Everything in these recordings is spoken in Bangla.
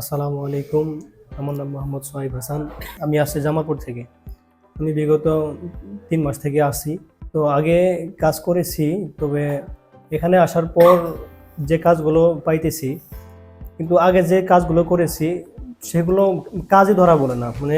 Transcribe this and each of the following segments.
আসসালামু আলাইকুম। আমার নাম মোহাম্মদ সোহাইব হাসান। আমি আসছি জামালপুর থেকে। আমি বিগত তিন মাস থেকে আসি। তো আগে কাজ করেছি, তবে এখানে আসার পর যে কাজগুলো পাইতেছি, কিন্তু আগে যে কাজগুলো করেছি সেগুলো কাজে ধরা বলে না। মানে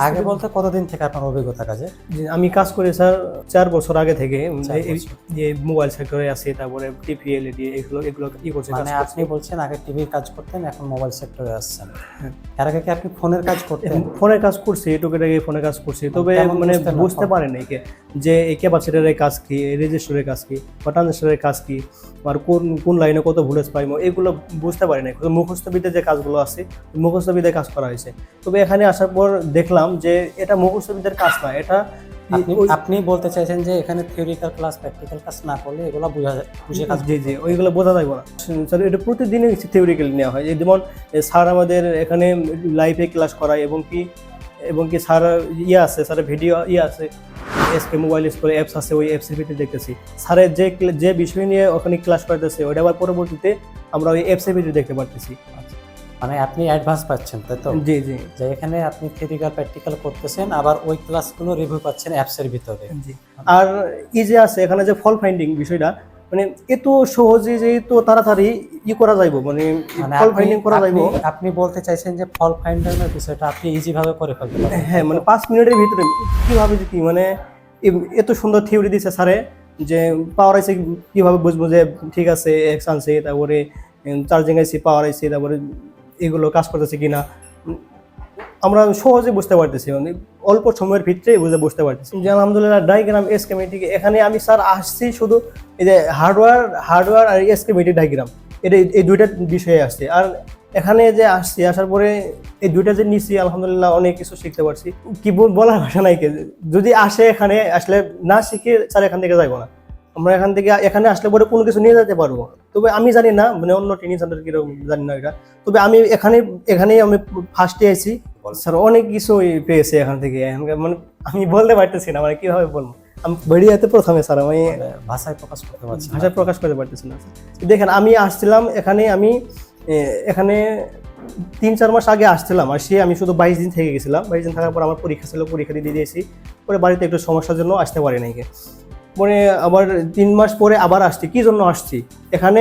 আগে বলতে কতদিন থেকে আপনার অভিজ্ঞতা কাজে? আমি কাজ করি স্যার চার বছর আগে থেকে। এই-। যে মোবাইল সেক্টরে আছি তারপরে টিভি এলইডি এগুলো এগুলো ই করছে মানে আপনি বলছেন আগে টিভির কাজ করতেন এখন মোবাইল সেক্টরে আসছেন। হ্যাঁ। এর আগে কি আপনি ফোনের কাজ করতেন? ফোনের কাজ করছি টুকিটাকি ফোনের কাজ করছি। তবে মানে না? বুঝতে পারেন নাই কে- যে এই ক্যাপাসিটারের কাজ কি রেজিস্টারের কাজ কি বা ট্রানজিস্টারের কাজ কি আর কোন কোন লাইনে কত ভুলেজ পাইমো এগুলো বুঝতে পারি নাই মুখস্থবিদ্যা যে কাজগুলো আছে মুখস্থবিদ্যায় কাজ করা হয়েছে। তবে এখানে আসার পর দেখলাম যে এটা মুখস্থবিদ্যার কাজ না এটা আপনি বলতে চাইছেন যে এখানে থিওরিক্যাল ক্লাস প্র্যাকটিক্যাল ক্লাস না করলে এগুলো বোঝা যায় বুঝে কাজ জি জি ওইগুলো বোঝা যাবে না। স্যার এটা প্রতিদিনই থিওরিক্যালি নেওয়া হয়। যেমন স্যার আমাদের এখানে লাইভে ক্লাস করায় এবং কি এবং কি স্যার ইয়ে আছে স্যারের ভিডিও ইয়ে আছে। এসকে মোবাইল স্কুলে অ্যাপস আছে ওই অ্যাপসের ভিতরে দেখতেছি। স্যারের যে যে বিষয় নিয়ে ওখানে ক্লাস করতেছে ওটা আবার পরবর্তীতে আমরা ওই অ্যাপসের ভিতরে দেখতে পারতেছি। মানে আপনি অ্যাডভান্স পাচ্ছেন তাই তো? জি জি। যে এখানে আপনি থিওরিক্যাল প্র্যাকটিক্যাল করতেছেন আবার ওই ক্লাসগুলো রিভিউ পাচ্ছেন অ্যাপসের ভিতরে। জি। আর এই যে আছে এখানে যে ফল ফাইন্ডিং বিষয়টা মানে এত সহজে যে তো তাড়াতাড়ি ই করা যাইব মানে মানে ফল ফাইন্ডিং করা যাইব। আপনি- বলতে চাইছেন যে ফল ফাইন্ডারের বিষয়টা আপনি ইজি ভাবে করে ফেলতে পারেন হ্যাঁ মানে পাঁচ মিনিটের ভিতরে কীভাবে যে কি মানে এত সুন্দর থিওরি দিছে স্যারে যে পাওয়ার আইসে কীভাবে বুঝব যে ঠিক আছে এক্স আনছে তারপরে চার্জিং আইসি পাওয়ার আইসি তারপরে এগুলো কাজ করতেছে কিনা, আমরা সহজে বুঝতে পারতেছি মানে অল্প সময়ের ভিতরে বুঝে বুঝতে পারতেছি। যে আলহামদুলিল্লাহ ডাইগ্রাম এস কেমিটিকে এখানে আমি স্যার আসছি শুধু এই যে হার্ডওয়্যার হার্ডওয়্যার আর এস কেমিটি ডাইগ্রাম এটা এই দুইটা বিষয়ে আসছে। আর এখানে যে আসছি, আসার পরে এই দুইটা যে নিছি, আলহামদুলিল্লাহ অনেক কিছু শিখতে পারছি। কি বলার ভাষা নাই যদি আসে এখানে, আসলে না শিখে স্যার এখান থেকে যাইবো না। আমরা এখান থেকে এখানে আসলে পরে কোনো কিছু নিয়ে যেতে পারব। তবে আমি জানি না মানে অন্য ট্রেনিং সেন্টার কীরকম জানি না এটা। তবে আমি এখানে এখানেই আমি ফার্স্টে আইছি। স্যার অনেক কিছু পেয়েছি এখান থেকে। মানে আমি বলতে পারতেছি না মানে কীভাবে বলব? আমি বেরিয়েতে প্রথমে স্যার আমি মানে ভাষায় প্রকাশ করতে পারছি ভাষায় প্রকাশ করতে পারতেছি না দেখেন আমি আসছিলাম এখানে আমি এখানে তিন চার মাস আগে আসছিলাম। আর সে আমি শুধু বাইশ দিন থেকে গেছিলাম। বাইশ দিন থাকার পর আমার পরীক্ষা ছিল পরীক্ষা দিয়ে দিয়েছি। পরে বাড়িতে একটু সমস্যার জন্য আসতে পারি নাই পরে আবার তিন মাস পরে আবার আসছি। কি জন্য আসছি? এখানে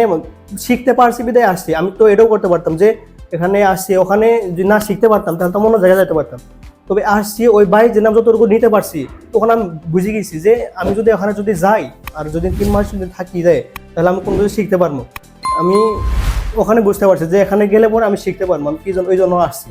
শিখতে পারছি, বিদায় আসছি। আমি তো এটাও করতে পারতাম যে এখানে আসছি, ওখানে যদি না শিখতে পারতাম, তাহলে তো অন্য জায়গায় যেতে পারতাম। তবে আসছি, ওই বাইশ দিন আমি যতটুকু নিতে পারছি তখন আমি বুঝে গেছি যে আমি যদি ওখানে যদি যাই, আর যদি তিন মাস যদি থাকি যায় তাহলে আমি কোনো কিছু শিখতে পারব। আমি ওখানে বুঝতে পারছি যে এখানে গেলে পরে আমি শিখতে পারব। আমি কি জন্য ওই জন্য আসছি।